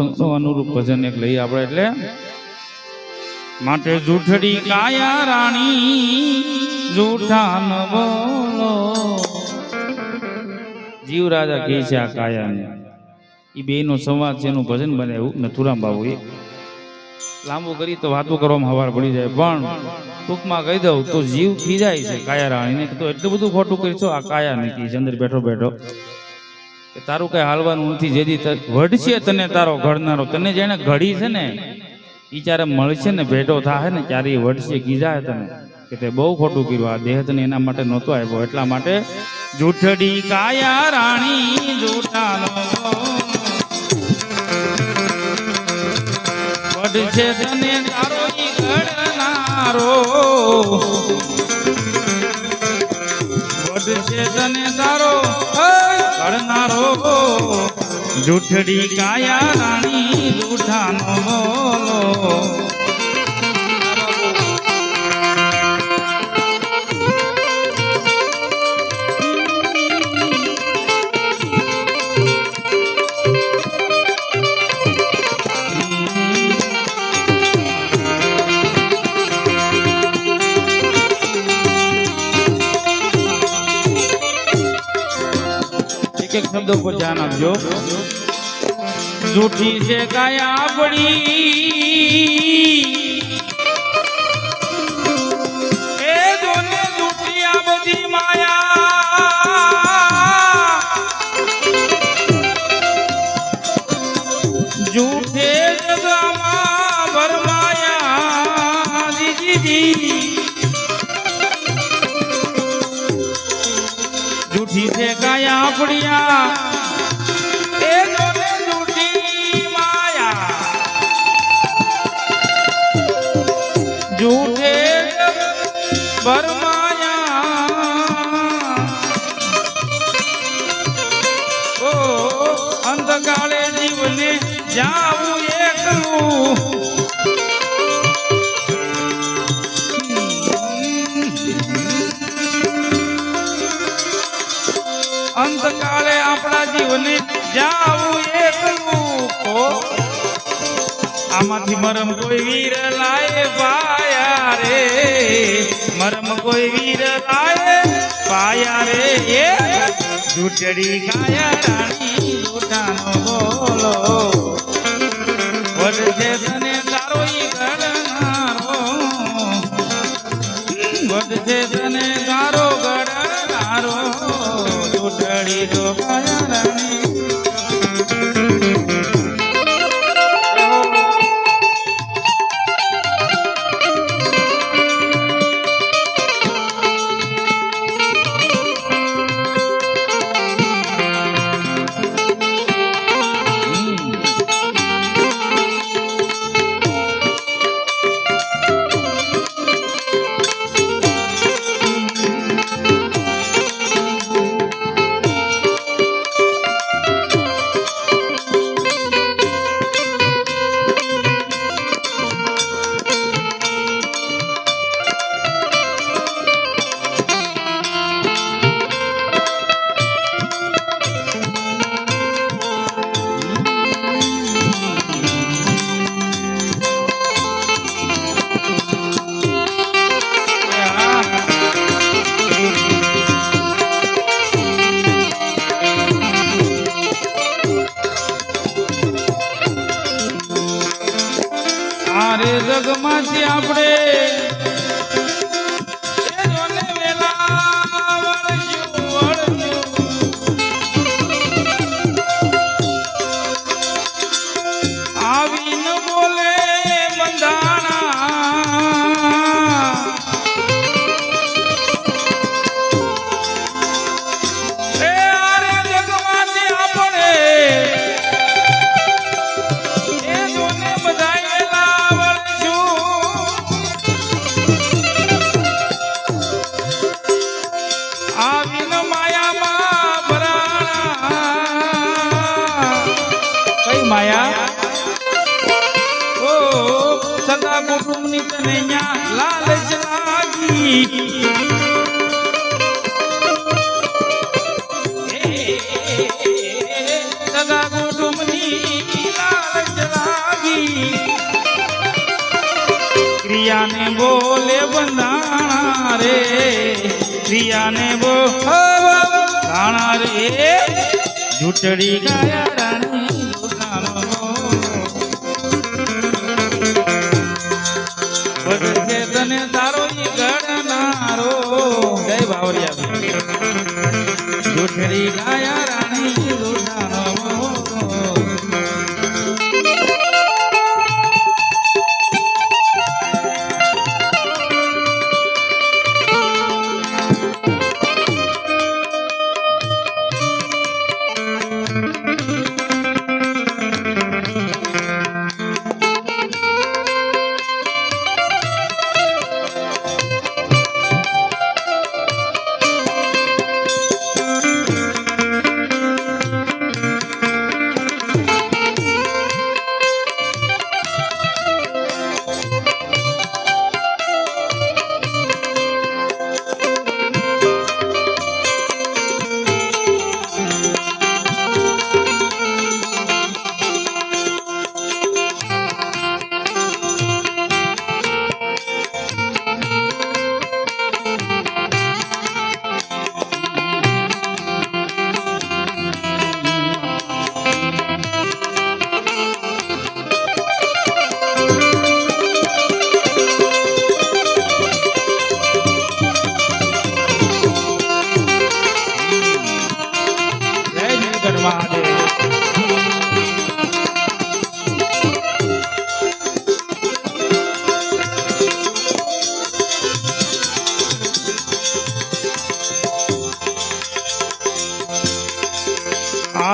એવું અનુરૂપ ભજન એક લઈએ આપણે એટલે માટે જૂઠડી કાયા રાણી, જૂઠા ન બોલો. જીવ રાજા કહે છે આ કાયાને. એ બે નો સંવાદ છે, એનું ભજન બનાવ્યું નથુરામ બાબુએ લાંબુ કરી તો વાતો કરવામાં હવાર પડી જાય. પણ ટૂંકમાં કહી દઉં તો જીવ ખીજાય છે કાયા રાણીને. તો એટલું બધું ખોટું કરીશો આ કાયા નથી અંદર બેઠો બેઠો. કે તારું કઈ હાલવાનું નથી જેથી વઢશે તને તારો ઘડનારો. તને જેને ઘડી છે ને એ જ્યારે મળશે ને, ભેટો થાય ને, ત્યારે એ વઢશે કીધા તને? કે તે બહુ ખોટું કર્યું, આ દેહ તને એના માટે નહોતો આવ્યો એટલા માટે જૂઠડી કાયા રાણી જૂઠાનો. વઢશે તને તારો ઘડનારો. વઢશે તને તારો ઘડનારો જૂઠડી કાયા રાણી જૂઠાનો બોલો એક એક શબ્દ ઉપર ધ્યાન આપજો. જૂઠી છે કાયા આપણી. એ જોને જૂઠી જોને જૂઠી માયા. જૂઠે ભરમાયા ઓ અંધકાળે જીવને જાવું એકલું જીવને જાવું એકલું કો આમાંથી મરમ કોઈ વીર લાય પાયા રે. મરમ કોઈ વીર લાય પાયા રે. એ જૂટડી ગાયા રાણી જૂઠાનો બોલો. વડજે તને તારો ઈ ઘડનારો વધશે તને તારો ગડનારો જૂટડી તો આરે છે આપણે. માયા ઓ સદા કુટુંબની તને ન્યા લાલચ લાગી ક્રિયાને બોલે બંધાણા રે ક્રિયાને બોલે બંધાણા રે જૂટડી ગાયા જય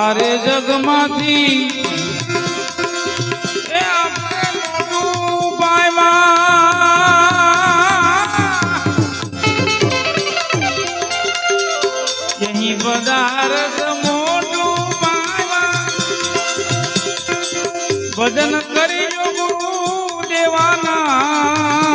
આરે જગમાંથી એ આપણે પદાર્થ મોટું પાવા ભજન કરી યોગું દેવાના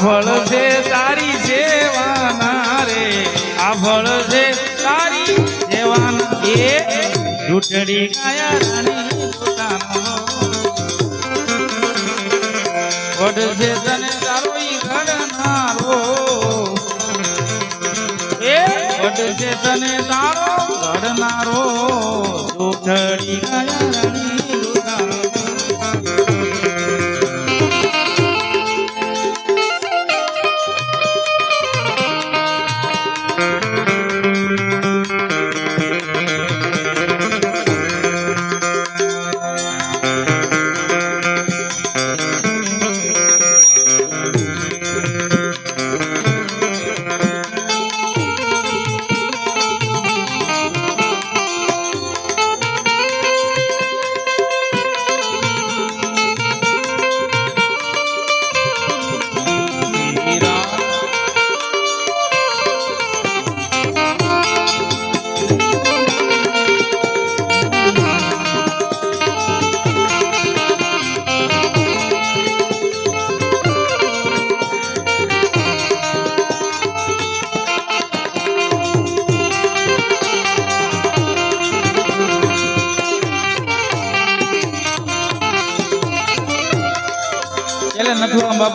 ફળ છે તારી સેવાના રે આ ફળ છે તારી સેવાના એ જૂઠડી ગાયા રાણી છે તને તારો ઘડનારો એ વડ તને તારો ઘડનારો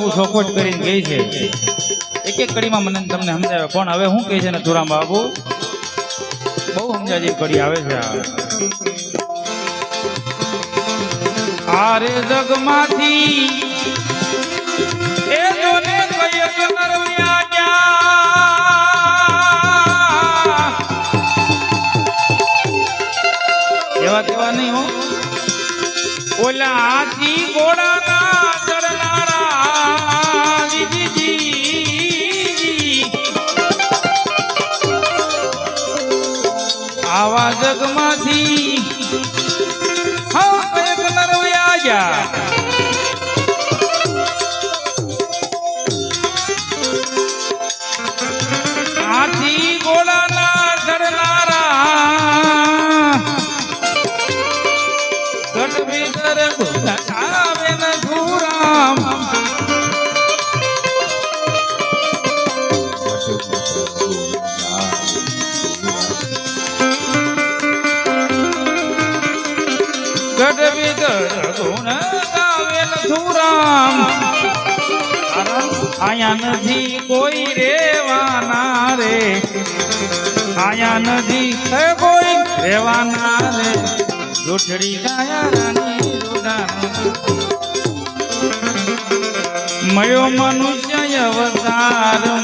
બાપુ ચોખવટ કરીને કહે છે. એક એક કડીમાં મને તમને સમજાવે પણ હવે શું કહે છે ને ધુરામ બાપુ બહુ સમજાજી કડી આવે છે આરે જગમાંથી એ એવા તેવા નહીં હો. ઓલા હાથી ઘોડાના ચડનારા આવા આયા નથી કોઈ રેવાના રે. આયા નથી કોઈ રેવાના રે. જોઠડી ગાયા રાની મયો મનુષ્ય અવતાર